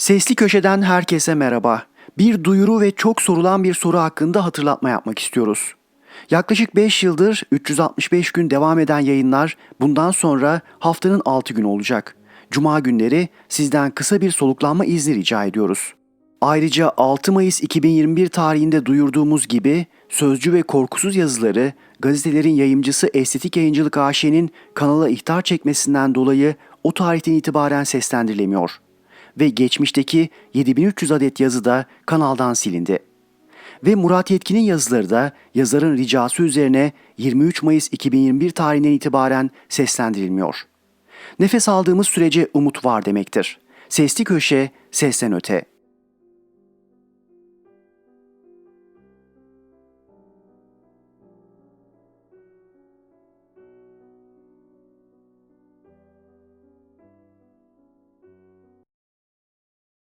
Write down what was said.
Sesli Köşe'den herkese merhaba. Bir duyuru ve çok sorulan bir soru hakkında hatırlatma yapmak istiyoruz. Yaklaşık 5 yıldır 365 gün devam eden yayınlar bundan sonra haftanın 6 günü olacak. Cuma günleri sizden kısa bir soluklanma izni rica ediyoruz. Ayrıca 6 Mayıs 2021 tarihinde duyurduğumuz gibi Sözcü ve Korkusuz yazıları gazetelerin yayımcısı Estetik Yayıncılık AŞ'nin kanala ihtar çekmesinden dolayı o tarihten itibaren seslendirilemiyor. Ve geçmişteki 7300 adet yazı da kanaldan silindi. Ve Murat Yetkin'in yazıları da yazarın ricası üzerine 23 Mayıs 2021 tarihinden itibaren seslendirilmiyor. Nefes aldığımız sürece umut var demektir. Sesli köşe, sesten öte.